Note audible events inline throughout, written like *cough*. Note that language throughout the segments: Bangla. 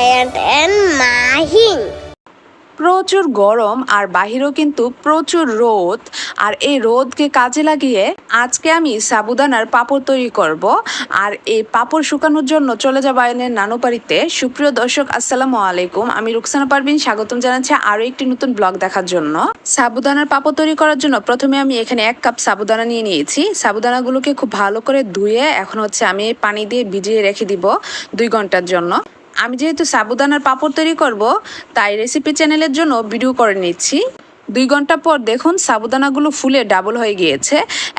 আয়াত এন্ড মাহিন প্রচুর গরম আর বাহিরেও কিন্তু প্রচুর রোদ। আর এই রোদকে কাজে লাগিয়ে আজকে আমি সাবুদানার পাপড় তৈরি করব। আর এই পাপড় শুকানোর জন্য চলে যাব আয়নের নানু বাড়িতে সুপ্রিয় দর্শক, আসসালামু আলাইকুম। আমি রুকসানা পারবিন স্বাগতম জানাচ্ছি আরও একটি নতুন ব্লগ দেখার জন্য। সাবুদানার পাপড় তৈরি করার জন্য প্রথমে আমি এখানে এক কাপ সাবুদানা নিয়ে নিয়েছি। সাবুদানাগুলোকে খুব ভালো করে ধুয়ে এখন হচ্ছে আমি পানি দিয়ে ভিজিয়ে রেখে দিব দুই ঘণ্টার জন্য। আমি যেহেতু সাবুদানার পাপড় তৈরি করব, তাই রেসিপি চ্যানেলের জন্য ভিডিও করে নিচ্ছি। দুই ঘণ্টা পর দেখুন সাবুদানাগুলো ফুলে ডাবল হয়ে গিয়েছে।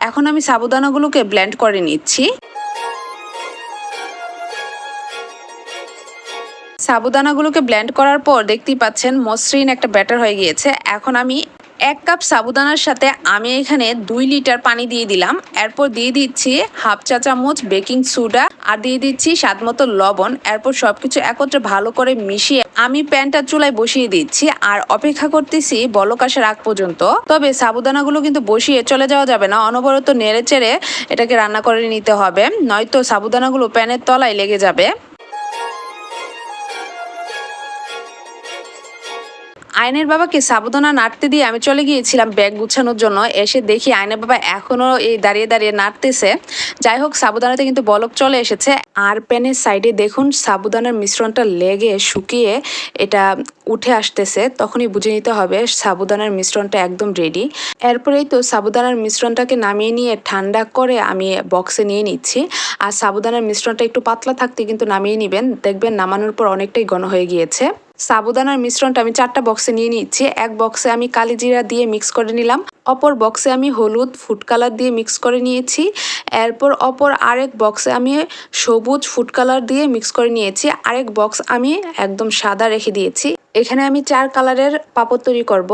এখন আমি সাবুদানাগুলোকে ব্ল্যান্ড করে নিচ্ছি। সাবুদানাগুলোকে ব্ল্যান্ড করার পর দেখতেই পাচ্ছেন মসৃণ একটা ব্যাটার হয়ে গিয়েছে। এখন আমি এক কাপ সাবুদানার সাথে আমি এখানে দুই লিটার পানি দিয়ে দিলাম। এরপর দিয়ে দিচ্ছি হাফ চা চামচ বেকিং সোডা আর দিয়ে দিচ্ছি স্বাদ মতো লবণ। এরপর সবকিছু একত্রে ভালো করে মিশিয়ে আমি প্যানটা চুলায় বসিয়ে দিচ্ছি আর অপেক্ষা করতেছি বলক আগ পর্যন্ত। তবে সাবুদানাগুলো কিন্তু বসিয়ে চলে যাওয়া যাবে না, অনবরত নেড়ে চেড়ে এটাকে রান্না করে নিতে হবে। নয়তো সাবুদানাগুলো প্যানের তলায় লেগে যাবে। আয়নের বাবাকে সাবধানা নাড়তে দিয়ে আমি চলে গিয়েছিলাম ব্যাগ গুছানোর জন্য। এসে দেখি আয়নের বাবা এখনও এই দাঁড়িয়ে দাঁড়িয়ে নাড়তেছে। যাই হোক সাবুদানাতে কিন্তু বলক চলে এসেছে। আর প্যানের সাইডে দেখুন সাবুদানার মিশ্রণটা লেগে শুকিয়ে এটা উঠে আসতেছে। তখনই বুঝে নিতে হবে সাবুদানার মিশ্রণটা একদম রেডি এরপরেই তো সাবুদানার মিশ্রণটাকে নামিয়ে নিয়ে ঠান্ডা করে আমি বক্সে নিয়ে নিচ্ছি। আর সাবুদানার মিশ্রণটা একটু পাতলা থাকতে কিন্তু নামিয়ে নেবেন। দেখবেন নামানোর পর অনেকটাই ঘন হয়ে গিয়েছে। সাবুদানার মিশ্রণটা আমি চারটা বক্সে নিয়ে নিচ্ছি এক বক্সে আমি কালিজিরা দিয়ে মিক্স করে নিলাম। অপর বক্সে আমি হলুদ ফুড কালার দিয়ে মিক্স করে নিয়েছি। এরপর অপর আরেক বক্সে আমি সবুজ ফুড কালার দিয়ে মিক্স করে নিয়েছি। আরেক বক্স আমি একদম সাদা রেখে দিয়েছি। এখানে আমি চার কালারের পাপড় তৈরি করব।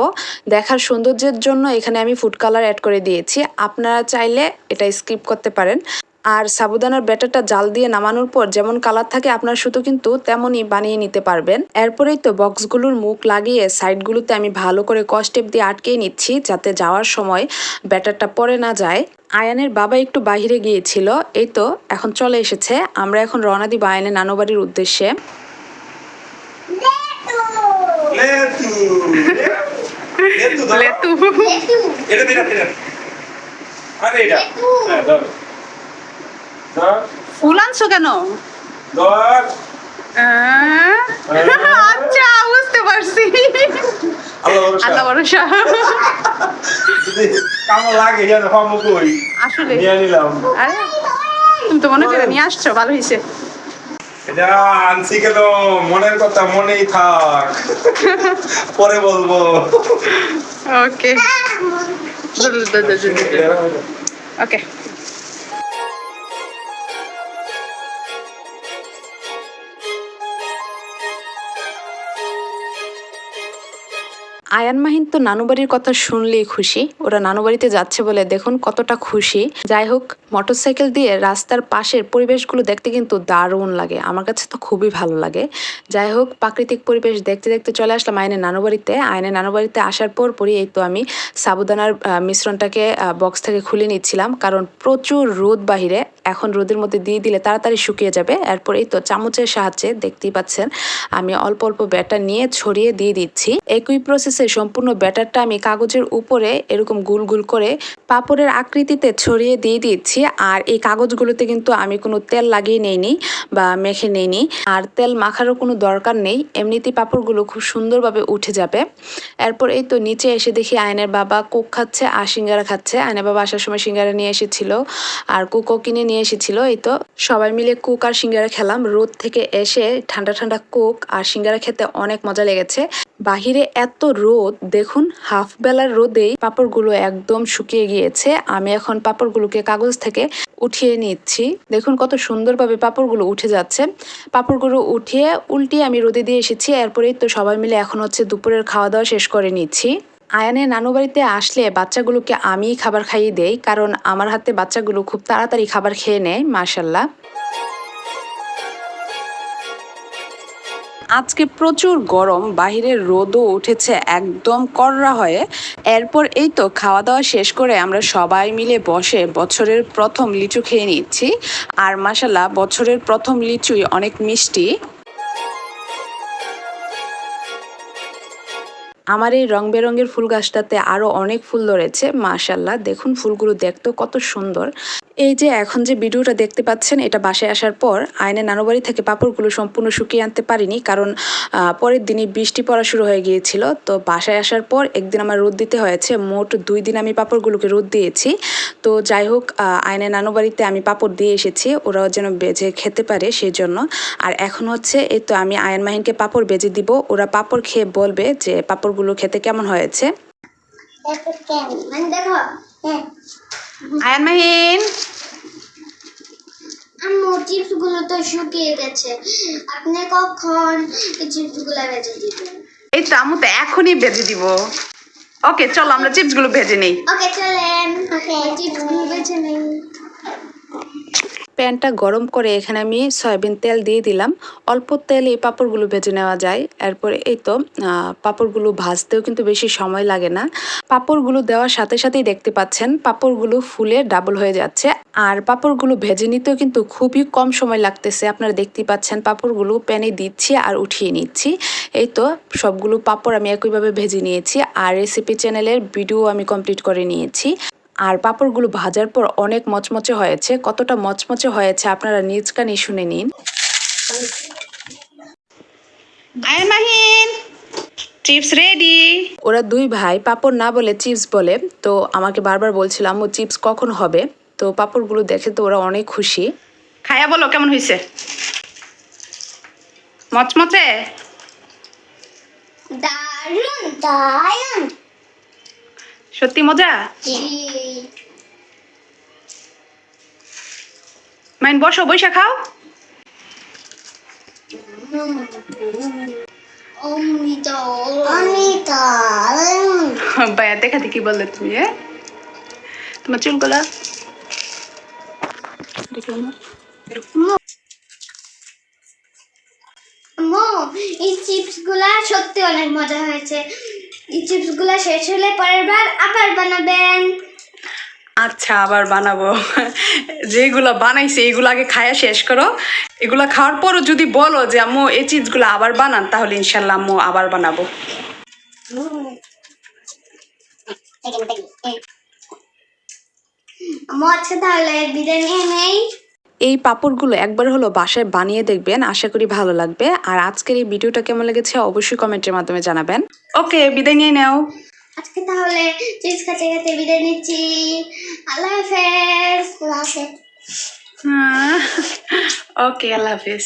দেখার সৌন্দর্যের জন্য এখানে আমি ফুড কালার অ্যাড করে দিয়েছি। আপনারা চাইলে এটা স্কিপ করতে পারেন। আর সাবুদানার ব্যাটারটা জাল দিয়ে নামানোর পর যেমন কালার থাকে আপনার শুধু কিন্তু তেমনই বানিয়ে নিতে পারবেন। এরপরেই তো বক্সগুলোর মুখ লাগিয়ে সাইডগুলোতে আমি ভালো করে কস্টেপ দিয়ে আটকে নিচ্ছি যাতে যাওয়ার সময় ব্যাটারটা পরে না যায়। আয়ানের বাবা একটু বাহিরে গিয়েছিল এই তো এখন চলে এসেছে। আমরা এখন রওনা দিব আয়ানের নানুবাড়ির উদ্দেশ্যে। লেতু লেতু লেতু এটা আরে এটা। হ্যাঁ ফুল আনছো কেন? আচ্ছা বুঝতে পারছি। আল্লাহ ভরসা। আল্লাহ ভরসা। যদি কামো লাগে যেন কম কই আসলে। নিয়ে নিলাম। আরে তুমি তো মনে করে নিয়ে আসছো ভালো হয়েছে। এটা আনছি কেন? মনের কথা মনেই থাক। পরে বলব। ওকে। *laughs* ওকে। আয়ান মাহিন তো নানুবাড়ির কথা শুনলেই খুশি। ওরা নানুবাড়িতে যাচ্ছে বলে দেখুন কতটা খুশি। যাই হোক, মোটরসাইকেল দিয়ে রাস্তার পাশের পরিবেশগুলো দেখতে কিন্তু দারুণ লাগে। আমার কাছে তো খুবই ভালো লাগে। যাই হোক, প্রাকৃতিক পরিবেশ দেখতে দেখতে চলে আসলাম আয়নের নানুবাড়িতে আয়নের নানুবাড়িতে আসার পর পরই এই তো আমি সাবুদানার মিশ্রণটাকে বক্স থেকে খুলে নিচ্ছিলাম। কারণ প্রচুর রোদ বাহিরে এখন রোদের মধ্যে দিয়ে দিলে তাড়াতাড়ি শুকিয়ে যাবে। এরপর এই তো চামচের সাহায্যে দেখতেই পাচ্ছেন, আমি অল্প অল্প ব্যাটার নিয়ে ছড়িয়ে দিয়ে দিচ্ছি। একই প্রসেসে সম্পূর্ণ ব্যাটারটা আমি কাগজের উপরে এরকম গুল গুল করে পাপড়ের আকৃতিতে ছড়িয়ে দিয়ে দিচ্ছি। আর এই কাগজগুলোতে কিন্তু আমি কোনো তেল লাগিয়ে নেইনি বা মেখে নেইনি। আর তেল মাখারও কোনো দরকার নেই। এমনিতেই পাপড়গুলো খুব সুন্দরভাবে উঠে যাবে। এরপর এই তো নিচে এসে দেখি আয়নের বাবা কোক খাচ্ছে আর সিঙ্গারা খাচ্ছে। আয়নের বাবা আসার সময় সিঙ্গারা নিয়ে এসেছিল আর কুকও কিনে নিয়ে এসেছিল। এই তো সবাই মিলে কুক আর সিঙ্গারা খেলাম। রোদ থেকে এসে ঠান্ডা ঠান্ডা কোক আর সিঙ্গারা খেতে অনেক মজা লেগেছে। বাহিরে এত রোদ, দেখুন হাফ বেলার রোদেই পাপড়গুলো একদম শুকিয়ে গিয়েছে। আমি এখন পাপড়গুলোকে কাগজ থেকে উঠিয়ে নিচ্ছি। দেখুন কত সুন্দরভাবে পাপড়গুলো উঠে যাচ্ছে। পাপড়গুলো উঠিয়ে উল্টিয়ে আমি রোদে দিয়ে এসেছি। এরপরেই তো সবাই মিলে এখন হচ্ছে দুপুরের খাওয়া দাওয়া শেষ করে নিচ্ছি। আয়ানের নানু বাড়িতে আসলে বাচ্চাগুলোকে আমিই খাবার খাইয়ে দেই, কারণ আমার হাতে বাচ্চাগুলো খুব তাড়াতাড়ি খাবার খেয়ে নেয় মার্শাল্লাহ আজকে প্রচুর গরম বাহিরের রোদও উঠেছে একদম কররা হয়ে। এরপর এই তো খাওয়া দাওয়া শেষ করে আমরা সবাই মিলে বসে বছরের প্রথম লিচু খেয়ে নিচ্ছি। আর মাসাল্লাহ বছরের প্রথম লিচুই অনেক মিষ্টি। আমার এই রং বেরঙের ফুল গাছটাতে আরও অনেক ফুল ধরেছে মাশাল্লাহ দেখুন ফুলগুলো দেখতেও কত সুন্দর। এই যে এখন যে ভিডিওটা দেখতে পাচ্ছেন এটা বাসায় আসার পর আয়নের নানুবাড়ি থেকে পাপড়গুলো সম্পূর্ণ শুকিয়ে আনতে পারিনি কারণ পরের দিনই বৃষ্টি পড়া শুরু হয়ে গিয়েছিল। তো বাসায় আসার পর একদিন আমার রোদ দিতে হয়েছে মোট দুই দিন আমি পাপড়গুলোকে রোদ দিয়েছি। তো যাই হোক আহ, আয়নের নানুবাড়িতে আমি পাপড় দিয়ে এসেছি ওরাও যেন বেজে খেতে পারে সেই জন্য আর এখন হচ্ছে এই তো আমি আয়ন মাহিনকে পাপড় বেজে দিব ওরা পাপড় খেয়ে বলবে যে পাপড়গুলো খেতে কেমন হয়েছে? মানে দেখো হ্যাঁ। আয়ন মাহিন! আম্মু চিপসগুলো তো শুকিয়ে গেছে। আপনি কখন এই চিপস বেজে দিবেন? এই তো আমু তো এখনই বেজে দিব। ওকে চলো আমরা চিপসগুলো ভেজে নেই। ওকে চলেন। ওকে চিপসগুলো বেজে নেই। প্যানটা গরম করে এখানে আমি সয়াবিন তেল দিয়ে দিলাম। অল্প তেলে এই পাঁপড়গুলো ভেজে নেওয়া যায়। এরপরে এই তো পাঁপড়গুলো ভাজতেও কিন্তু বেশি সময় লাগে না। পাঁপড়গুলো দেওয়ার সাথে সাথেই দেখতে পাচ্ছেন, পাঁপড়গুলো ফুলে ডাবল হয়ে যাচ্ছে। আর পাঁপড়গুলো ভেজে নিতেও কিন্তু খুবই কম সময় লাগতেছে। আপনারা দেখতে পাচ্ছেন, পাঁপড়গুলো প্যানে দিচ্ছি আর উঠিয়ে নিচ্ছি। এই তো, সবগুলো পাঁপড় আমি একইভাবে ভেজে নিয়েছি। আর রেসিপি চ্যানেলের ভিডিও আমি কমপ্লিট করে নিয়েছি। আর পাঁপড়গুলো ভাজার পর অনেক মচমচে হয়েছে। কতটা মচমচে হয়েছে আপনারা নিজ কানে শুনে নিন। চিপস রেডি ওরা দুই ভাই পাপড় না বলে চিপস বলে। তো আমাকে বারবার বলছিলাম ও চিপস কখন হবে? তো পাপড়গুলো দেখে তো ওরা অনেক খুশি। খায়া বলো কেমন হয়েছে? মচমচে? দারুণ দারুণ সত্যি মজা? মাইন বসো বৈশা খাও। দেখাতে কি বললে তুমি হ্যাঁ? তোমার চুলগুলা। এই চিপসগুলা সত্যি অনেক মজা হয়েছে। এই চিপসগুলা শেষ হলে পরের বার আবার বানাবেন। আচ্ছা আবার বানাবো। যেগুলো বানাইছে এগুলো আগে খায়া শেষ করো। এগুলো খাওয়ার পরও যদি বলো যে আম্মু এই চিজগুলো আবার বানান তাহলে ইনশাল্লাহ আম্মু আবার বানাবো। আম্মু আজকে তাহলে বিদায় নিয়ে নেই। এই পাপড়গুলো একবার হলো বাসায় বানিয়ে দেখবেন। আশা করি ভালো লাগবে। আর আজকের এই ভিডিওটা কেমন লেগেছে অবশ্যই কমেন্টের মাধ্যমে জানাবেন। ওকে বিদায় নিয়ে নাও। আজকে তাহলে চিজ খাতে খাতে বিদায় নিচ্ছি। আল্লাহ হাফেজ। ওকে আল্লাহ হাফিজ।